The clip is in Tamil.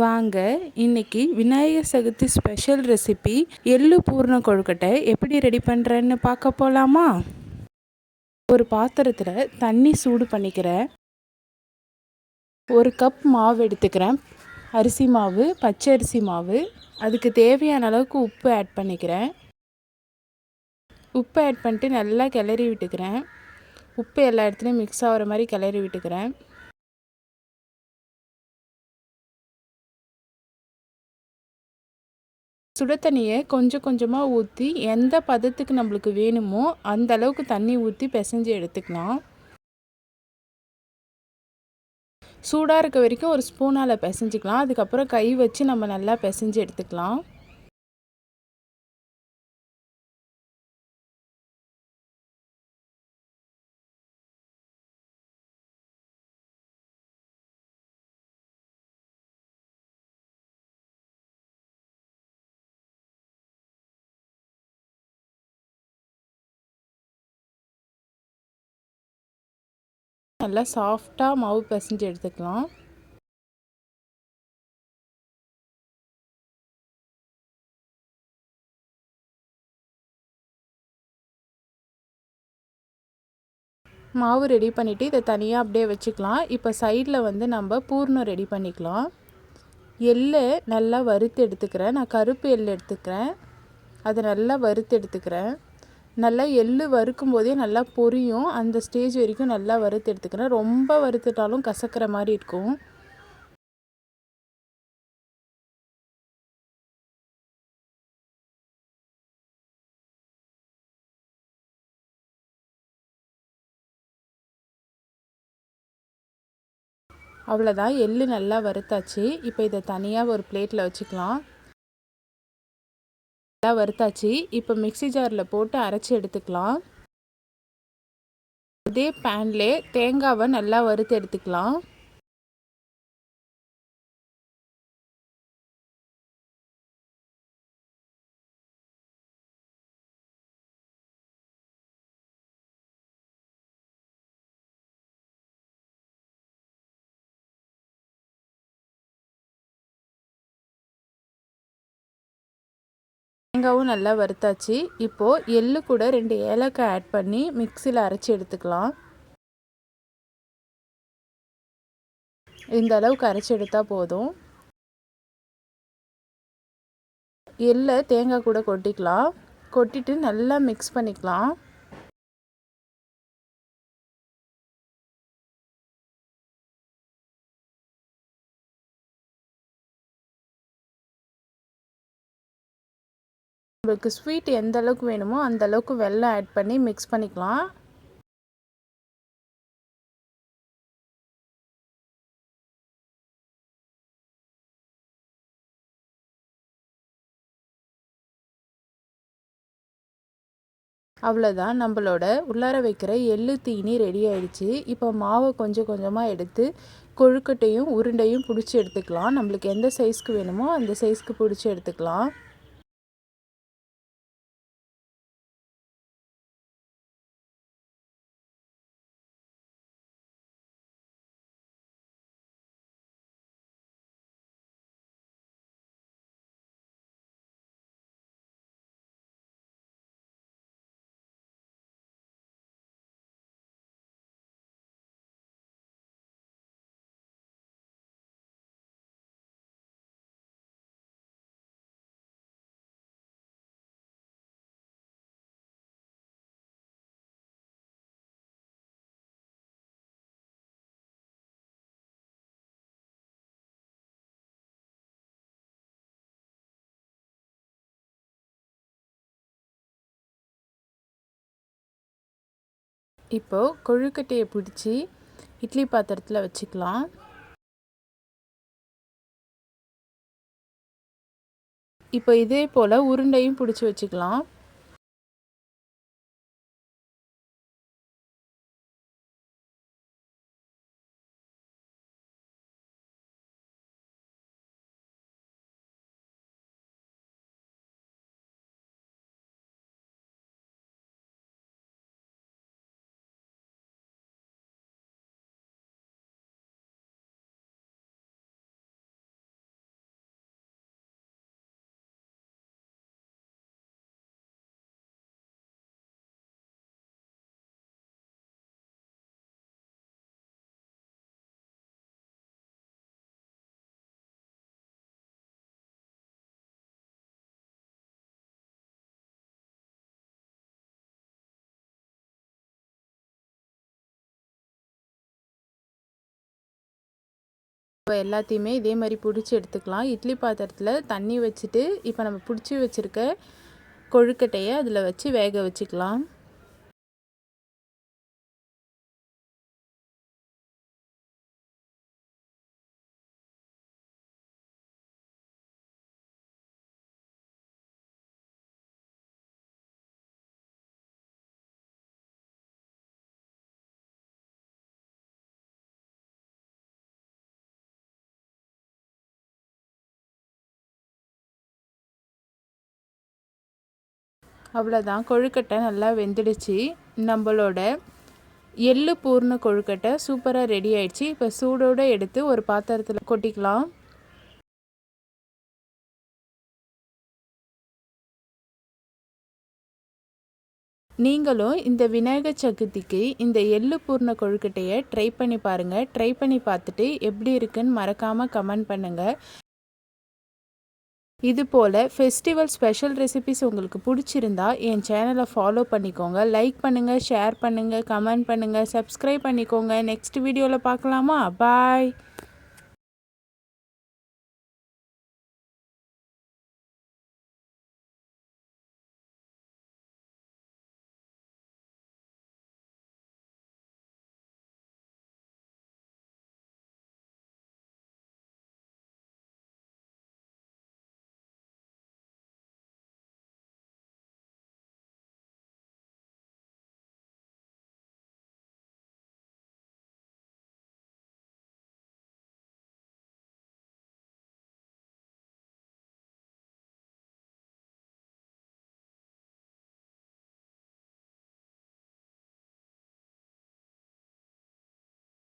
வாங்க இன்னைக்கு விநாயகர் சதுர்த்தி ஸ்பெஷல் ரெசிபி எள்ளு பூர்ண கொழுக்கட்டை எப்படி ரெடி பண்ணுறேன்னு பார்க்க போகலாமா ஒரு பாத்திரத்தில் தண்ணி சூடு பண்ணிக்கிறேன். ஒரு கப் மாவு எடுத்துக்கிறேன். அரிசி மாவு பச்சை அரிசி மாவு அதுக்கு தேவையான அளவுக்கு உப்பு ஆட் பண்ணிக்கிறேன். உப்பு ஆட் பண்ணிட்டு நல்லா கிளறி விட்டுக்கிறேன். உப்பு எல்லா இடத்துலையும் மிக்ஸ் ஆகிற மாதிரி கிளறி விட்டுக்கிறேன். சுட தண்ணியை கொஞ்சம் கொஞ்சமாக ஊற்றி எந்த பதத்துக்கு நம்மளுக்கு வேணுமோ அந்த அளவுக்கு தண்ணி ஊற்றி பிசைஞ்சு எடுத்துக்கலாம். சூடாக இருக்க வரைக்கும் ஒரு ஸ்பூனால் பிசைஞ்சிக்கலாம். அதுக்கப்புறம் கை வச்சு நம்ம நல்லா பிசைஞ்சு எடுத்துக்கலாம். நல்லா சாஃப்டாக மாவு பிசைஞ்சு எடுத்துக்கலாம். மாவு ரெடி பண்ணிவிட்டு இதை தனியாக அப்படியே வச்சுக்கலாம். இப்போ சைடில் வந்து நம்ம பூர்ணம் ரெடி பண்ணிக்கலாம். எள்ளை நல்லா வறுத்து எடுத்துக்கிறேன். நான் கருப்பு எள் எடுத்துக்கிறேன். அதை நல்லா வறுத்து எடுத்துக்கிறேன். நல்லா எள்ளு வறுக்கும் போதே நல்லா பொரியும். அந்த ஸ்டேஜ் வரைக்கும் நல்லா வறுத்து எடுத்துக்கிறேன். ரொம்ப வறுத்துட்டாலும் கசக்கிற மாதிரி இருக்கும். அவ்வளோதான் எள்ளு நல்லா வறுத்தாச்சு. இப்போ இதை தனியாக ஒரு பிளேட்டில் வச்சுக்கலாம். நல்லா வறுத்தாச்சு. இப்போ மிக்சி ஜாரில் போட்டு அரைச்சி எடுத்துக்கலாம். அதே பேன்லே தேங்காவை நல்லா வறுத்து எடுத்துக்கலாம். தேங்காவும் நல்லா வறுத்தாச்சு. இப்போது எள்ளு கூட ரெண்டு ஏலக்காய் ஆட் பண்ணி மிக்சியில் அரைச்சி எடுத்துக்கலாம். இந்த அளவுக்கு அரைச்சி எடுத்தால் போதும். எள்ளை தேங்காய் கூட கொட்டிக்கலாம். கொட்டிட்டு நல்லா மிக்ஸ் பண்ணிக்கலாம். உங்களுக்கு ஸ்வீட் எந்த அளவுக்கு வேணுமோ அந்த அளவுக்கு வெள்ளம் ஆட் பண்ணி மிக்ஸ் பண்ணிக்கலாம். அவ்வளோதான் நம்மளோட உள்ளார வைக்கிற எள்ளு தீனி ரெடி ஆயிடுச்சு. இப்போ மாவை கொஞ்சம் கொஞ்சமாக எடுத்து கொழுக்கட்டையும் உருண்டையும் பிடிச்சி எடுத்துக்கலாம். நம்மளுக்கு எந்த சைஸ்க்கு வேணுமோ அந்த சைஸ்க்கு பிடிச்சி எடுத்துக்கலாம். இப்போது கொழுக்கட்டையை பிடிச்சி இட்லி பாத்திரத்தில் வச்சுக்கலாம். இப்போ இதே போல் உருண்டையும் பிடிச்சி வச்சுக்கலாம். இப்போ எல்லாத்தையுமே இதே மாதிரி பிடிச்சி எடுத்துக்கலாம். இட்லி பாத்திரத்தில் தண்ணி வச்சுட்டு இப்போ நம்ம பிடிச்சி வச்சுருக்க கொழுக்கட்டையை அதில் வச்சு வேக வச்சுக்கலாம். அவ்வளோதான் கொழுக்கட்டை நல்லா வெந்துடுச்சு. நம்மளோட எள்ளு பூர்ண கொழுக்கட்டை சூப்பராக ரெடி ஆயிடுச்சு. இப்போ சூடோடு எடுத்து ஒரு பாத்திரத்தில் கொட்டிக்கலாம். நீங்களும் இந்த விநாயகர் சதுர்த்திக்கு இந்த எள்ளு பூர்ண கொழுக்கட்டையை ட்ரை பண்ணி பாருங்கள் ட்ரை பண்ணி பார்த்துட்டு எப்படி இருக்குன்னு மறக்காமல் கமெண்ட் பண்ணுங்கள் இது போல் ஃபெஸ்டிவல் ஸ்பெஷல் ரெசிபிஸ் உங்களுக்கு பிடிச்சிருந்தா என் சேனலை ஃபாலோ பண்ணிக்கோங்க. லைக் பண்ணுங்கள் ஷேர் பண்ணுங்கள் கமெண்ட் பண்ணுங்கள் சப்ஸ்கிரைப் பண்ணிக்கோங்க. நெக்ஸ்ட் வீடியோவில் பார்க்கலாமா? பாய்